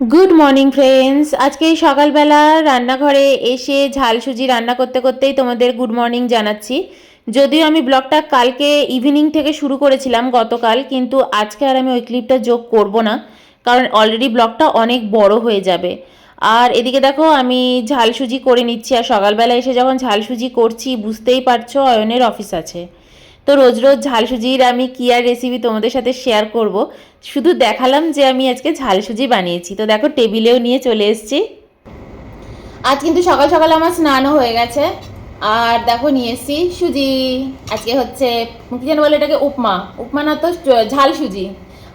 Good morning friends আজকে সকালবেলা রান্নাঘরে এসে ঝাল সুজি রান্না করতে করতেই তোমাদের গুড মর্নিং জানাচ্ছি। যদিও আমি ব্লগটা কালকে ইভিনিং থেকে শুরু করেছিলাম গতকাল, কিন্তু আজকে আর আমি ওই ক্লিপটা যোগ করব না, কারণ অলরেডি ব্লগটা অনেক বড় হয়ে যাবে। আর এদিকে দেখো, আমি ঝাল সুজি করে নিচ্ছি, আর সকালবেলা এসে যখন ঝাল সুজি করছি, বুঝতেই পারছ, অয়নের অফিস আছে। তো রোজ রোজ ঝাল সুজির আমি কি আর রেসিপি তোমাদের সাথে শেয়ার করব। শুধু দেখালাম যে আমি আজকে ঝাল সুজি বানিয়েছি। তো দেখো টেবিলেও নিয়ে চলে এসেছি। আজ কিন্তু সকাল সকাল আমার স্নানও হয়ে গেছে। আর দেখো নিয়ে এসেছি সুজি। আজকে হচ্ছে, কি যেন বলে এটাকে, উপমা। উপমা না তো ঝাল সুজি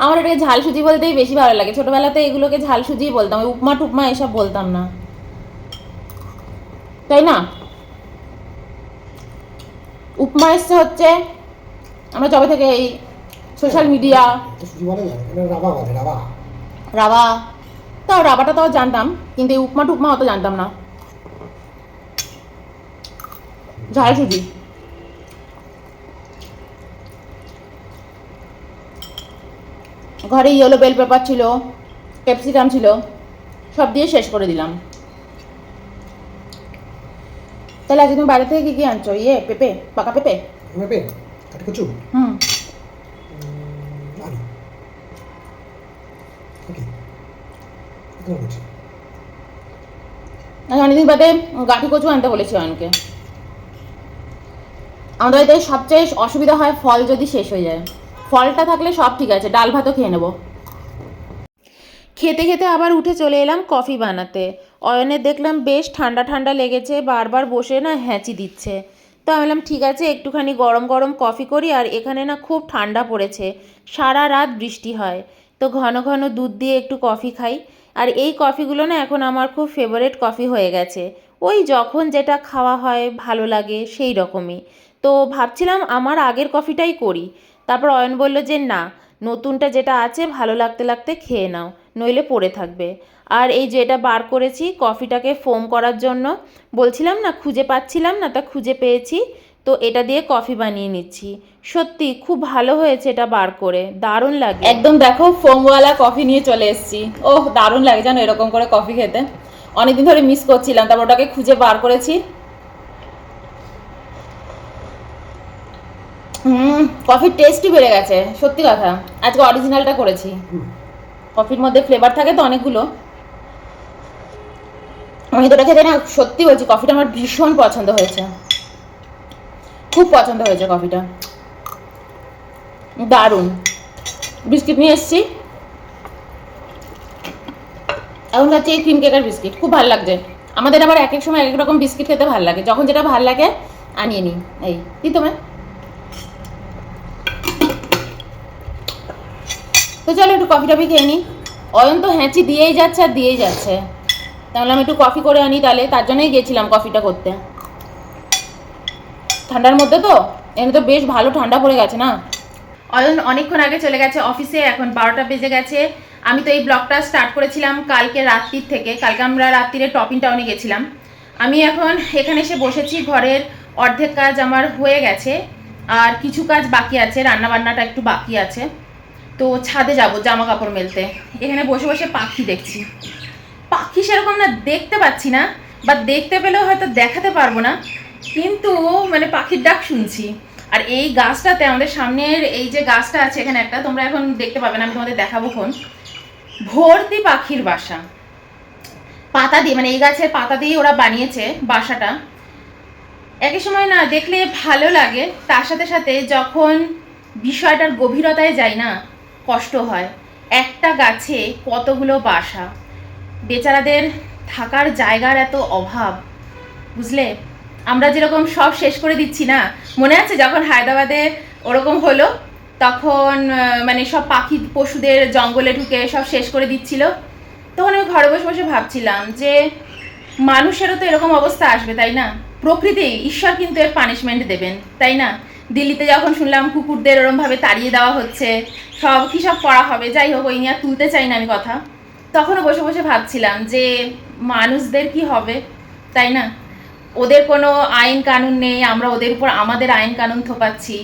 আমার এটাকে ঝাল সুজি বলতেই বেশি ভালো লাগে। ছোটবেলাতে এগুলোকে ঝাল সুজি বলতাম উপমা টুপমা এসব বলতাম না। তাই না? উপমা এসছে হচ্ছে আমরা যবে থেকে এই সোশ্যাল মিডিয়া রাবা তাও রাবাটা তাও জানতাম, কিন্তু এই উপমা টুকমা অত জানতাম না। ঝাল সুজি। ঘরে ইয়েলো বেল পেপার ছিল ক্যাপসিকাম ছিল, সব দিয়ে শেষ করে দিলাম। তাহলে আজকে তুমি বাইরে থেকে কি কি আনছো? ইয়ে পেঁপে? পাকা পেঁপে? মেপে কাটি কচু হুম আলু ওকে এগুলো করছি অনেকদিন বাদে গাঠি কচু আনতে বলেছি অয়নকে। আমাদের বাড়িতে সবচেয়ে অসুবিধা হয় ফল যদি শেষ হয়ে যায়। ফলটা থাকলে সব ঠিক আছে ডাল ভাতও খেয়ে নেব। খেতে খেতে আবার উঠে চলে এলাম কফি বানাতে। অয়নে দেখলাম বেশ ঠান্ডা ঠান্ডা লেগেছে বারবার বসে না হ্যাঁচি দিচ্ছে। তো আমি বললাম, ঠিক আছে, একটুখানি গরম গরম কফি করি। আর এখানে না খুব ঠান্ডা পড়েছে, সারা রাত বৃষ্টি হয়। তো ঘন ঘন দুধ দিয়ে একটু কফি খাই। আর এই কফিগুলো না এখন আমার খুব ফেভারেট কফি হয়ে গেছে। ওই যখন যেটা খাওয়া হয়, ভালো লাগে, সেই রকমই। তো ভাবছিলাম আমার আগের কফিটাই করি। তারপর অয়ন বলল যে, না, নতুনটা যেটা আছে, ভালো লাগতে লাগতে খেয়ে নাও। নইলে পড়ে থাকবে। আর এই যেটা বার করেছি কফিটাকে ফোম করার জন্য বলছিলাম না খুঁজে পাচ্ছিলাম না তা খুঁজে পেয়েছি তো এটা দিয়ে কফি বানিয়ে নিচ্ছি। সত্যি খুব ভালো হয়েছে এটা বার করে দারুণ লাগে। একদম দেখো ফোমওয়ালা কফি নিয়ে চলে এসেছি। ওহ দারুণ লাগে জানো এরকম করে কফি খেতে। অনেকদিন ধরে মিস করছিলাম তারপর ওটাকে খুঁজে বার করেছি। হুম কফির টেস্টই বেড়ে গেছে সত্যি কথা। আজকে অরিজিনালটা করেছি। কফির মধ্যে ফ্লেভার থাকে তো অনেকগুলো। আমি তো খেতে না, সত্যি বলছি, কফিটা আমার ভীষণ পছন্দ হয়েছে। খুব পছন্দ হয়েছে কফিটা। দারুণ। বিস্কিট নিয়ে এসেছি। এখন খাচ্ছি এই ক্রিম কেকার বিস্কিট, খুব ভালো লাগছে। আমাদের আবার এক এক সময় এক এক রকম বিস্কিট খেতে ভালো লাগে। যখন যেটা ভালো লাগে, আনিয়ে নিই। এই কি তোমার তো চলো একটু কফি টফি খেয়ে নিই অয়ন তো হ্যাঁচি দিয়েই যাচ্ছে আর দিয়েই যাচ্ছে। তাহলে আমি একটু কফি করে আনি তাহলে। তার জন্যই গেছিলাম কফিটা করতে। ঠান্ডার মধ্যে তো? এমনি তো বেশ ভালো ঠান্ডা পড়ে গেছে না? অয়ন অনেকক্ষণ আগে চলে গেছে অফিসে এখন বারোটা বেজে গেছে। আমি তো এই ব্লগটা স্টার্ট করেছিলাম কালকে রাত্রির থেকে। কালকে আমরা রাত্রিরে টপিং টাউনে গেছিলাম। আমি এখন এখানে এসে বসেছি, ঘরের অর্ধেক কাজ আমার হয়ে গেছে। আর কিছু কাজ বাকি আছে রান্না বান্নাটা একটু বাকি আছে। তো ছাদে যাব জামা কাপড় মেলতে। এখানে বসে বসে পাখি দেখছি। পাখি সেরকম না দেখতে পাচ্ছি না বা দেখতে পেলেও হয়তো দেখাতে পারব না। কিন্তু মানে পাখির ডাক শুনছি। আর এই গাছটাতে আমাদের সামনের এই যে গাছটা আছে এখানে একটা, তোমরা এখন দেখতে পাবে না, আমি তোমাদের দেখাবো কোন ভর্তি পাখির বাসা। পাতা দিয়ে মানে এই গাছের পাতা দিয়ে ওরা বানিয়েছে বাসাটা। একই সময় না দেখলে ভালো লাগে, তার সাথে সাথে যখন বিষয়টার গভীরতায় যাই না কষ্ট হয়। একটা গাছে কতগুলো বাসা? বেচারাদের থাকার জায়গার এত অভাব। বুঝলে? আমরা যেরকম সব শেষ করে দিচ্ছি না? মনে আছে যখন হায়দ্রাবাদে ওরকম হলো? তখন মানে সব পাখি পশুদের জঙ্গলে ঢুকে সব শেষ করে দিচ্ছিল? তখন আমি ঘরে বসে বসে ভাবছিলাম যে, মানুষেরও তো এরকম অবস্থা আসবে, তাই না? প্রকৃতি, ঈশ্বর কিন্তু এর পানিশমেন্ট দেবেন, তাই না? দিল্লিতে যখন শুনলাম কুকুরদের ওরমভাবে তাড়িয়ে দেওয়া হচ্ছে, সব কী সব করা হবে? যাই হোক, ওই নিয়ে তুলতে চাই না আমি কথা। তখনও বসে বসে ভাবছিলাম যে মানুষদের কি হবে, তাই না? ওদের কোনো আইন কানুন নেই, আমরা ওদের উপর আমাদের আইন কানুন থোপাচ্ছি,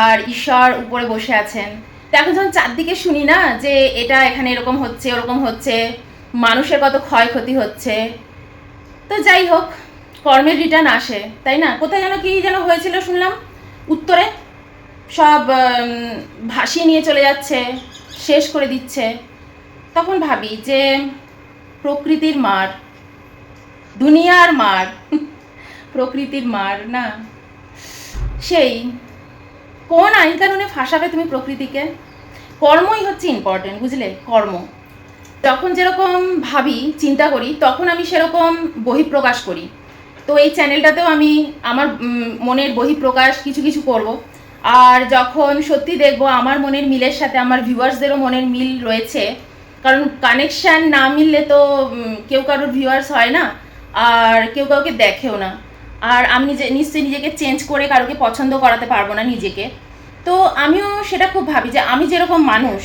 আর ঈশ্বর উপরে বসে আছেন। তো এখন যখন চারদিকে শুনি না যে এটা এখানে এরকম হচ্ছে, ওরকম হচ্ছে, মানুষের কত ক্ষয়ক্ষতি হচ্ছে, তো যাই হোক, কর্মের রিটার্ন আসে, তাই না? কোথায় যেন কি যেন হয়েছিল শুনলাম। উত্তরে সব ভাসিয়ে নিয়ে চলে যাচ্ছে, শেষ করে দিচ্ছে। তখন ভাবি যে প্রকৃতির মার, দুনিয়ার মার, প্রকৃতির মার না। সেই, কোন আইন কানুনে ফাঁসাবে তুমি প্রকৃতিকে? কর্মই হচ্ছে ইম্পর্টেন্ট বুঝলে? কর্ম। যখন যেরকম ভাবি, চিন্তা করি, তখন আমি সেরকম বহিঃপ্রকাশ করি। তো এই চ্যানেলটাতেও আমি আমার মনের বহিঃপ্রকাশ কিছু কিছু করব। আর যখন সত্যি দেখব আমার মনের মিলের সাথে, আমার ভিউয়ার্সদেরও মনের মিল রয়েছে, কারণ কানেকশান না মিললে তো কেউ কারোর ভিউয়ার্স হয় না, আর কেউ কাউকে দেখেও না। আর আমি নিজে, নিশ্চয়ই নিজেকে চেঞ্জ করে কারোকে পছন্দ করাতে পারব না নিজেকে। তো আমিও সেটা খুব ভাবি যে আমি যেরকম মানুষ,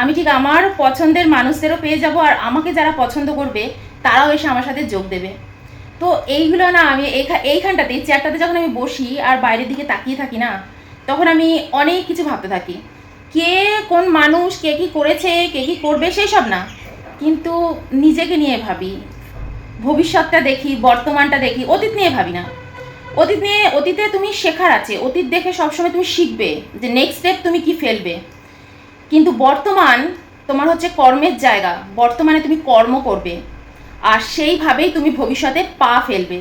আমি ঠিক আমার পছন্দের মানুষদেরও পেয়ে যাব, আর আমাকে যারা পছন্দ করবে, তারাও এসে আমার সাথে যোগ দেবে। তো এইগুলো না আমি এইখা- এইখানটাতে চেয়ারটাতে যখন আমি বসি আর বাইরের দিকে তাকিয়ে থাকি না, তখন আমি অনেক কিছু ভাবতে থাকি। কে কোন মানুষ, কে কী করেছে, কে কী করবে সেই সব না। কিন্তু নিজেকে নিয়ে ভাবি। ভবিষ্যৎটা দেখি, বর্তমানটা দেখি, অতীত নিয়ে ভাবি না। অতীত নিয়ে, অতীতে তুমি শেখার আছে। অতীত দেখে সবসময় তুমি শিখবে যে নেক্সট স্টেপ তুমি কি ফেলবে। কিন্তু বর্তমান তোমার হচ্ছে কর্মের জায়গা। বর্তমানে তুমি কর্ম করবে। আর সেইভাবেই তুমি ভবিষ্যতে পা ফেলবে।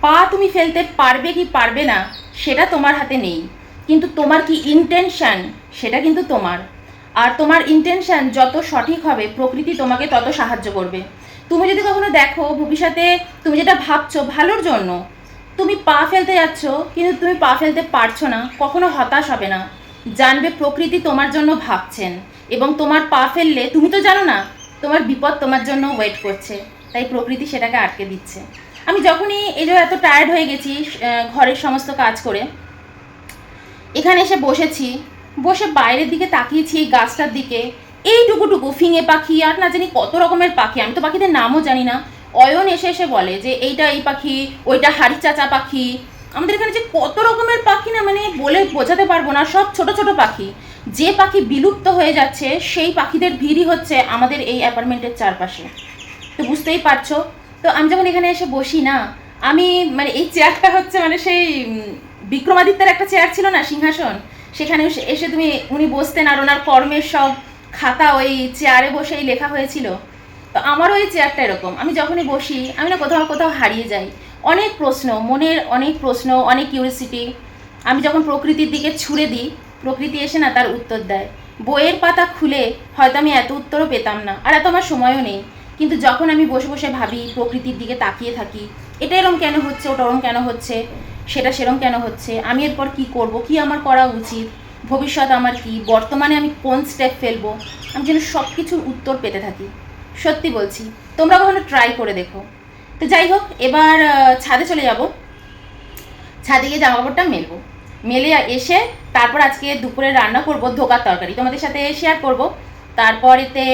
পা তুমি ফেলতে পারবে কি পারবে না, সেটা তোমার হাতে নেই। কিন্তু তোমার কি ইন্টেনশন সেটা কিন্তু তোমার। আর তোমার ইন্টেনশন যত সঠিক হবে, প্রকৃতি তোমাকে তত সাহায্য করবে। তুমি যদি কখনো দেখো, ভবিষ্যতে তুমি যেটা ভাবছ ভালোর জন্য, তুমি পা ফেলতে যাচ্ছ, কিন্তু তুমি পা ফেলতে পারছ না, কখনো হতাশ হবে না। জানবে প্রকৃতি তোমার জন্য ভাবছেন, এবং তোমার পা ফেললে, তুমি তো জানো না, তোমার বিপদ তোমার জন্য ওয়েট করছে। তাই প্রকৃতি সেটাকে আটকে দিচ্ছে। আমি যখনই এই যে এত টায়ার্ড হয়ে গেছি ঘরের সমস্ত কাজ করে, এখানে এসে বসেছি, বসে বাইরের দিকে তাকিয়েছি এই গাছটার দিকে। এইটুকুটুকু ফিঙে পাখি আর না জানি কত রকমের পাখি, আমি তো পাখিদের নামও জানি না। অয়ন এসে এসে বলে যে, এইটা এই পাখি, ওইটা হাড়ি চাচা পাখি। আমাদের এখানে যে কত রকমের পাখি না মানে বলে বোঝাতে পারব না, সব ছোট ছোট পাখি। যে পাখি বিলুপ্ত হয়ে যাচ্ছে, সেই পাখিদের ভিড়ই হচ্ছে আমাদের এই অ্যাপার্টমেন্টের চারপাশে। তো বুঝতেই পারছ। তো আমি যখন এখানে এসে বসি না, আমি মানে এই চেয়ারটা হচ্ছে মানে সেই বিক্রমাদিত্যের একটা চেয়ার ছিল না, সিংহাসন? সেখানে এসে- তুমি, উনি বসতেন আর ওনার কর্মের সব খাতা ওই চেয়ারে বসেই লেখা হয়েছিল। তো আমারও এই চেয়ারটা এরকম। আমি যখনই বসি, আমি না কোথাও কোথাও হারিয়ে যাই। অনেক প্রশ্ন, মনের অনেক প্রশ্ন, অনেক কিউরিসিটি আমি যখন প্রকৃতির দিকে ছুড়ে দিই, প্রকৃতি এসে না তার উত্তর দেয়। বইয়ের পাতা খুলে হয়তো আমি এত উত্তরও পেতাম না। আর এত আমার সময়ও নেই। কিন্তু যখন আমি বসে বসে ভাবি, প্রকৃতির দিকে তাকিয়ে থাকি, এটা এরম কেন হচ্ছে, ওটা ওরম কেন হচ্ছে, সেটা সেরম কেন হচ্ছে, আমি এরপর কি করব, কি আমার করা উচিত, ভবিষ্যৎ আমার কি, বর্তমানে আমি কোন স্টেপ ফেলব, আমি যেন সব কিছুর উত্তর পেতে থাকি। সত্যি বলছি, তোমরা কখনো ট্রাই করে দেখো। তো যাই হোক, এবার ছাদে চলে যাব। ছাদে গিয়ে জামা কাপড়টা মেলবো। মেলে এসে তারপর আজকে দুপুরে রান্না করব ধোকার তরকারি। তোমাদের সাথে শেয়ার করব। তারপরেতে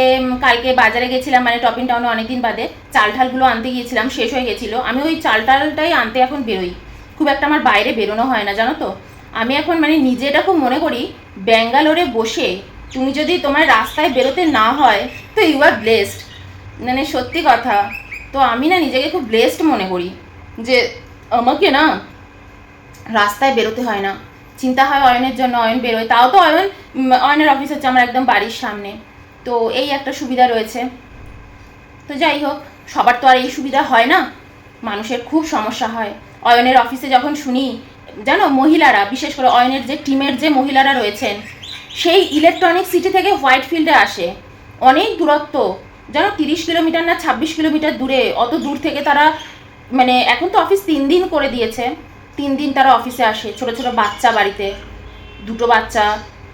কালকে বাজারে গেছিলাম মানে টপিং টাউনে অনেকদিন বাদে, চাল ঠালগুলো আনতে গিয়েছিলাম, শেষ হয়ে গেছিল। আমি ওই চাল টালটাই আনতে এখন বেরোই। খুব একটা আমার বাইরে বেরোনো হয় না, জানো তো? আমি এখন মানে নিজেটা খুব মনে করি, ব্যাঙ্গালোরে বসে তুমি যদি তোমার রাস্তায় বেরোতে না হয়, তো ইউ আর ব্লেসড মানে সত্যি কথা, তো আমি না নিজেকে খুব ব্লেসড মনে করি, যে আমাকে না রাস্তায় বেরোতে হয় না। চিন্তা হয় অয়নের জন্য, অয়ন বেরোয়। তাও তো অয়ন অয়নের অফিস হচ্ছে আমার একদম বাড়ির সামনে। তো এই একটা সুবিধা রয়েছে। তো যাই হোক, সবার তো আর এই সুবিধা হয় না। মানুষের খুব সমস্যা হয়। অয়নের অফিসে যখন শুনি, জানো, মহিলারা, বিশেষ করে অয়নের যে টিমের যে মহিলারা রয়েছেন, সেই ইলেকট্রনিক সিটি থেকে হোয়াইট ফিল্ডে আসে। অনেক দূরত্ব, জানো, তিরিশ কিলোমিটার না ছাব্বিশ কিলোমিটার দূরে, অত দূর থেকে তারা মানে এখন তো অফিস তিন দিন করে দিয়েছে। তিন দিন তারা অফিসে আসে, ছোট ছোট বাচ্চা বাড়িতে। দুটো বাচ্চা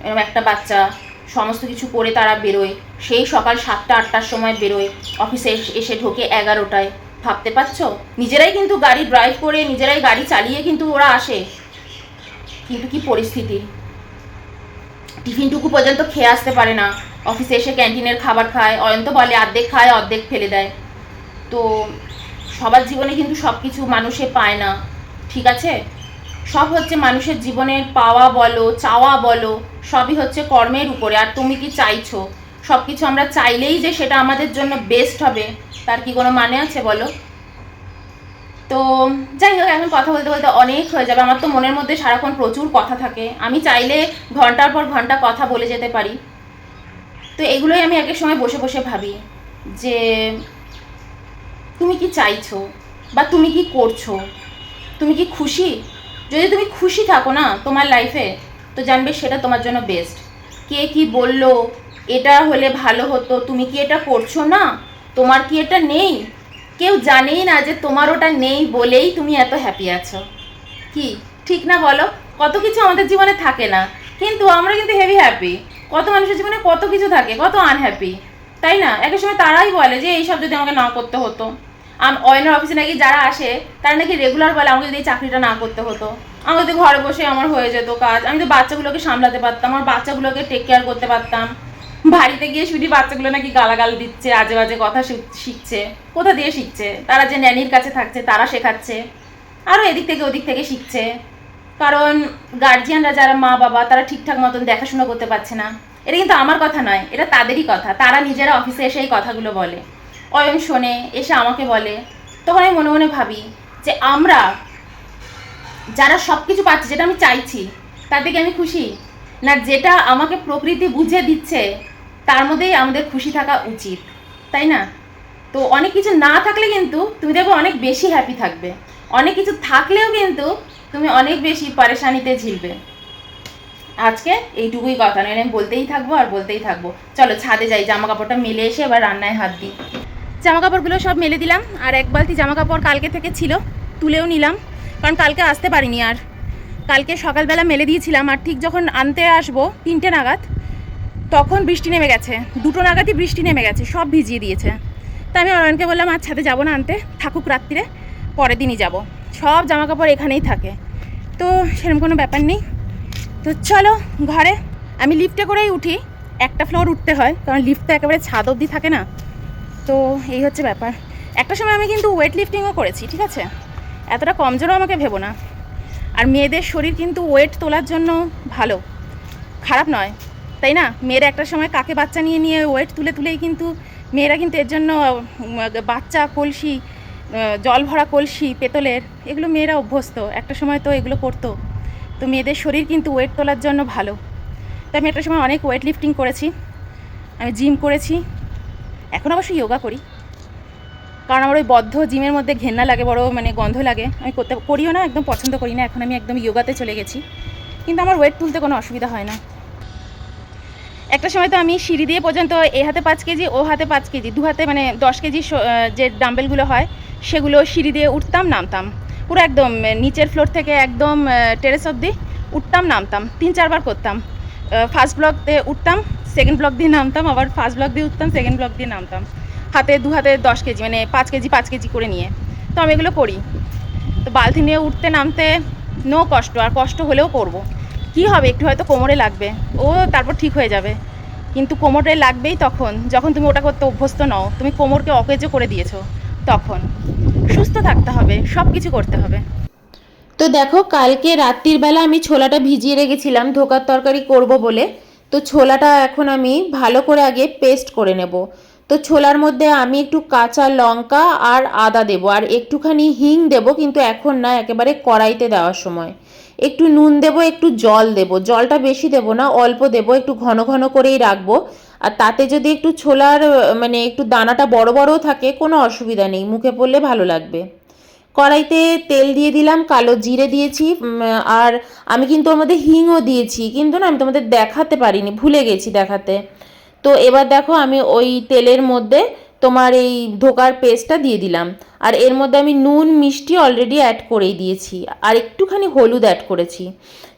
এরকম একটা বাচ্চা। সমস্ত কিছু করে তারা বেরোয়। সেই সকাল সাতটা, আটটার সময় বেরোয়। অফিসে এসে- ঢোকে এগারোটায়। ভাবতে পারছ? নিজেরাই কিন্তু গাড়ি ড্রাইভ করে, নিজেরাই গাড়ি চালিয়ে কিন্তু ওরা আসে। কিন্তু কি পরিস্থিতি? টিফিনটুকু পর্যন্ত খেয়ে আসতে পারে না। অফিসে এসে ক্যান্টিনের খাবার খায়, অয়ন্ত বলে অর্ধেক খায়, অর্ধেক ফেলে দেয়। তো সবার জীবনে কিন্তু সব কিছু মানুষে পায় না। ঠিক আছে? সব হচ্ছে মানুষের জীবনের পাওয়া বলো, চাওয়া বলো, সবই হচ্ছে কর্মের উপরে। আর তুমি কি চাইছো? সব কিছু আমরা চাইলেই যে সেটা আমাদের জন্য বেস্ট হবে, তার কি কোনো মানে আছে বলো? তো যাই হোক, এখন কথা বলতে বলতে অনেক হয়ে যাবে। আমার তো মনের মধ্যে সারাক্ষণ প্রচুর কথা থাকে। আমি চাইলে ঘণ্টার পর ঘণ্টা কথা বলে যেতে পারি। তো এগুলোই আমি একের সময় বসে বসে ভাবি যে, তুমি কি চাইছো? বা তুমি কি করছ? তুমি কি খুশি? যদি তুমি খুশি থাকো না তোমার লাইফে তো জানবে সেটা তোমার জন্য বেস্ট কে কি বলল, এটা হলে ভালো হতো, তুমি কি এটা করছ না? তোমার কি এটা নেই? কেউ জানেই না যে তোমার ওটা নেই বলেই তুমি এত হ্যাপি আছো। কি? ঠিক না বলো? কত কিছু আমাদের জীবনে থাকে না। কিন্তু আমরা কিন্তু হেভি হ্যাপি কত মানুষের জীবনে কত কিছু থাকে, কত আনহ্যাপি তাই না? একের সময় তারাই বলে যে এইসব যদি আমাকে না করতে হতো। অয়নের অফিসে নাকি যারা আসে, তারা নাকি রেগুলার বলে, আমাকে যদি এই চাকরিটা না করতে হতো, আমাকে যদি ঘরে বসে আমার হয়ে যেত কাজ। আমি তো বাচ্চাগুলোকে সামলাতে পারতাম, আমার বাচ্চাগুলোকে টেক কেয়ার করতে পারতাম। বাড়িতে গিয়ে শুধু বাচ্চাগুলো নাকি গালাগাল দিচ্ছে আজে বাজে কথা শিখ- শিখছে। কোথা দিয়ে শিখছে? তারা যে ন্যানির কাছে থাকছে, তারা শেখাচ্ছে। আরও এদিক থেকে ওদিক থেকে শিখছে। কারণ গার্জিয়ানরা যারা মা বাবা, তারা ঠিকঠাক মতন দেখাশোনা করতে পারছে না। এটা কিন্তু আমার কথা নয়, এটা তাদেরই কথা। তারা নিজেরা অফিসে এসে এই কথাগুলো বলে। অয়ন শোনে, এসে আমাকে বলে, তখন আমি মনে মনে ভাবি যে আমরা যারা সব কিছু পাচ্ছি, যেটা আমি চাইছি, তার আমি খুশি? না, যেটা আমাকে প্রকৃতি বুঝে দিচ্ছে, তার মধ্যেই আমাদের খুশি থাকা উচিত, তাই না? তো অনেক কিছু না থাকলে কিন্তু তুমি দেখবে অনেক বেশি হ্যাপি থাকবে। অনেক কিছু থাকলেও কিন্তু তুমি অনেক বেশি পরেশানিতে ঝিলবে। আজকে এইটুকুই কথা নয় আমি বলতেই থাকব আর বলতেই থাকব। চলো ছাদে যাই, জামা কাপড়টা মেলে এসে এবার রান্নায় হাত দিই। জামা কাপড়গুলো সব মেলে দিলাম, আর এক বালতি জামা কাপড় কালকে থেকে ছিল, তুলেও নিলাম, কারণ কালকে আসতে পারিনি আর। কালকে সকালবেলা মেলে দিয়েছিলাম, আর ঠিক যখন আনতে আসব তিনটে নাগাদ, তখন বৃষ্টি নেমে গেছে, দুটো নাগাদই বৃষ্টি নেমে গেছে, সব ভিজিয়ে দিয়েছে। তা আমি অরয়নকে বললাম আর ছাদে যাব না আনতে, থাকুক রাত্রিরে, পরের দিনই যাব। সব জামা কাপড় এখানেই থাকে। তো সেরকম কোনো ব্যাপার নেই। তো চলো ঘরে, আমি লিফটে করেই উঠি, একটা ফ্লোর উঠতে হয়, কারণ লিফট তো একেবারে ছাদ অবধি থাকে না। তো এই হচ্ছে ব্যাপার। একটা সময় আমি কিন্তু ওয়েট লিফটিংও করেছি, ঠিক আছে? এতটা কমজোরও আমাকে ভেবো না। আর মেয়েদের শরীর কিন্তু ওয়েট তোলার জন্য ভালো। খারাপ নয়, তাই না? মেয়েরা একটা সময় কাকে বাচ্চা নিয়ে নিয়ে ওয়েট তুলে তুলেই কিন্তু মেয়েরা কিন্তু এর জন্য বাচ্চা কলসি জল ভরা কলসি, পেতলের, এগুলো মেয়েরা অভ্যস্ত। একটা সময় তো এগুলো করতো। তো মেয়েদের শরীর কিন্তু ওয়েট তোলার জন্য ভালো। তো আমি একটা সময় অনেক ওয়েট লিফটিং করেছি। আমি জিম করেছি। এখন অবশ্যই যোগা করি। কারণ আমার ওই বদ্ধ জিমের মধ্যে ঘেন্না লাগে, বড় মানে গন্ধ লাগে। আমি করতে, করিও না, একদম পছন্দ করি না। এখন আমি একদম যোগাতে চলে গেছি। কিন্তু আমার ওয়েট তুলতে কোনো অসুবিধা হয় না। একটা সময় তো আমি সিঁড়ি দিয়ে পর্যন্ত এ হাতে পাঁচ কেজি, ও হাতে পাঁচ কেজি, দু হাতে মানে দশ কেজি যে ডাম্বেলগুলো হয়, সেগুলো সিঁড়ি দিয়ে উঠতাম, নামতাম। পুরো একদম নিচের ফ্লোর থেকে একদম টেরেস অবধি উঠতাম, নামতাম। তিন চারবার করতাম। ফার্স্ট ব্লক দিয়ে উঠতাম সেকেন্ড ব্লক দিয়ে নামতাম, আবার ফার্স্ট ব্লক দিয়ে উঠতাম সেকেন্ড ব্লক দিয়ে নামতাম। হাতে দু হাতে দশ কেজি মানে পাঁচ কেজি পাঁচ কেজি করে নিয়ে। তো আমি এগুলো করি। তো বালতি নিয়ে উঠতে নামতে নো কষ্ট, আর কষ্ট হলেও করব। কি হবে? একটু হয়তো কোমরে লাগবে। ও তারপর ঠিক হয়ে যাবে। কিন্তু কোমরে লাগবেই তখন। যখন তুমি ওটা করতে অভ্যস্ত নও, তুমি কোমরকে অকেজো করে দিয়েছ, তখন। সুস্থ থাকতে হবে সব কিছু করতে হবে। তো দেখো, কালকে রাত্রির বেলা আমি ছোলাটা ভিজিয়ে রেখেছিলাম, ধোকার তরকারি করব বলে। তো ছোলাটা এখন আমি ভালো করে আগে পেস্ট করে নেব। তো ছোলার মধ্যে আমি একটু কাঁচা লঙ্কা আর আদা দেবো, আর একটুখানি হিং দেব কিন্তু এখন না, একেবারে কড়াইতে দেওয়ার সময়। একটু নুন দেব, একটু জল দেব, জলটা বেশি দেব না, অল্প দেব, একটু ঘন ঘন করেই রাখব। আর তাতে যদি একটু ছোলার মানে একটু দানাটা বড় বড়ও থাকে, কোনো অসুবিধা নেই, মুখে পড়লে ভালো লাগবে। কড়াইতে তেল দিয়ে দিলাম, কালো জিরে দিয়েছি আর আমি কিন্তু ওর মধ্যে হিংও দিয়েছি, কিন্তু না আমি তোমাদের দেখাতে পারিনি, ভুলে গেছি দেখাতে। তো এবার দেখো আমি ওই তেলের মধ্যে তোমার এই ধোকার পেস্টটা দিয়ে দিলাম, আর এর মধ্যে আমি নুন, মিষ্টি অলরেডি অ্যাড করেই দিয়েছি, আর একটুখানি হলুদ অ্যাড করেছি।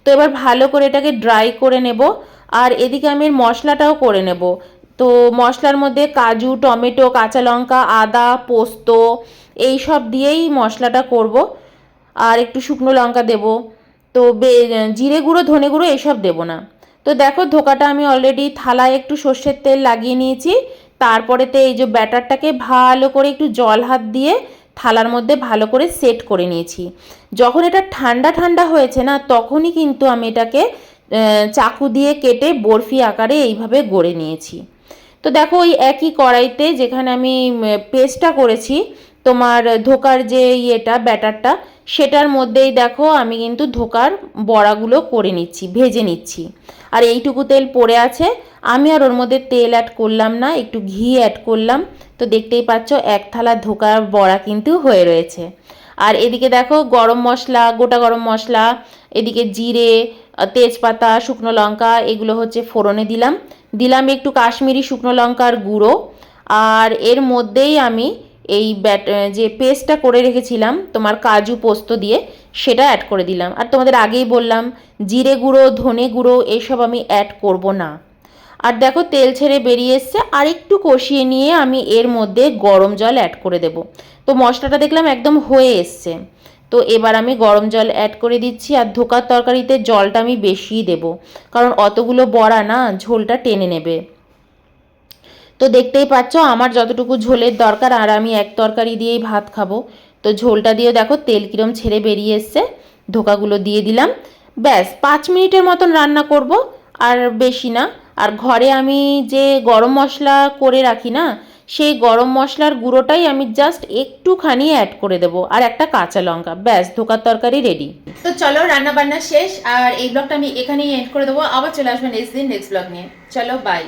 তো এবার ভালো করে এটাকে ড্রাই করে নেব, আর এদিকে আমি এর মশলাটাও করে নেব। তো মশলার মধ্যে কাজু, টমেটো, কাঁচা লঙ্কা, আদা, পোস্ত এই সব দিয়েই মশলাটা করব। আর একটু শুকনো লঙ্কা দেব। তো জিরে গুঁড়ো, ধনে গুঁড়ো এসব দেব না। তো দেখো ধোকাটা আমি অলরেডি থালায় একটু সর্ষের তেল লাগিয়ে নিয়েছি। তারপরেতে এই যে ব্যাটারটাকে ভালো করে একটু জল হাত দিয়ে থালার মধ্যে ভালো করে সেট করে নিয়েছি। যখন এটা ঠান্ডা ঠান্ডা হয়েছে না, তখনই কিন্তু আমি এটাকে চাকু দিয়ে কেটে বরফি আকারে এইভাবে গড়ে নিয়েছি। তো দেখো ওই একই কড়াইতে যেখানে আমি পেস্টটা করেছি তোমার ধোকার যে ইয়েটা ব্যাটারটা, সেটার মধ্যেই দেখো আমি কিন্তু ধোকার বড়াগুলো করে নিচ্ছি, ভেজে নিচ্ছি। আর এইটুকু তেল পড়ে আছে, আমি আর ওর মধ্যে তেল অ্যাড করলাম না, একটু ঘি অ্যাড করলাম। তো দেখতেই পাচ্ছ এক থালা ধোকার বড়া কিন্তু হয়ে রয়েছে। আর এদিকে দেখো গরম মশলা, গোটা গরম মশলা, এদিকে জিরে, তেজপাতা, শুকনো লঙ্কা, এগুলো হচ্ছে ফোড়নে দিলাম। দিলাম একটু কাশ্মীরি শুকনো লঙ্কার গুঁড়ো। আর এর মধ্যেই আমি এই ব্যাট যে পেস্টটা করে রেখেছিলাম, তোমার কাজু পোস্ত দিয়ে, সেটা অ্যাড করে দিলাম। আর তোমাদের আগেই বললাম, জিরে গুঁড়ো, ধনে গুঁড়ো, এসব আমি অ্যাড করব না। আর দেখো, তেল ছেড়ে বেরিয়ে এসছে, আর একটু কষিয়ে নিয়ে আমি এর মধ্যে গরম জল অ্যাড করে দেব। তো মশলাটা দেখলাম একদম হয়ে এসছে। তো এবার আমি গরম জল অ্যাড করে দিচ্ছি, আর ধোকার তরকারিতে জলটা আমি বেশিই দেব। কারণ অতগুলো বড়া না, ঝোলটা টেনে নেবে। তো দেখতেই পাচ্ছ আমার যতটুকু ঝোলের দরকার, আর আমি এক তরকারি দিয়েই ভাত খাব। তো ঝোলটা দিয়েও দেখো তেল কিরম ছেড়ে বেরিয়ে এসছে, ধোকাগুলো দিয়ে দিলাম। ব্যাস, পাঁচ মিনিটের মতন রান্না করব, আর বেশি না। আর ঘরে আমি যে গরম মশলা করে রাখি না, সেই গরম মশলার গুঁড়োটাই আমি জাস্ট একটুখানি অ্যাড করে দেবো, আর একটা কাঁচা লঙ্কা। ব্যাস, ধোকার তরকারি রেডি তো চলো রান্না বান্না শেষ, আর এই ব্লগটা আমি এখানেই এন্ড করে দেবো। আবার চলে আসবেন নেক্সট দিন নেক্সট ব্লগ নিয়ে। চলো বাই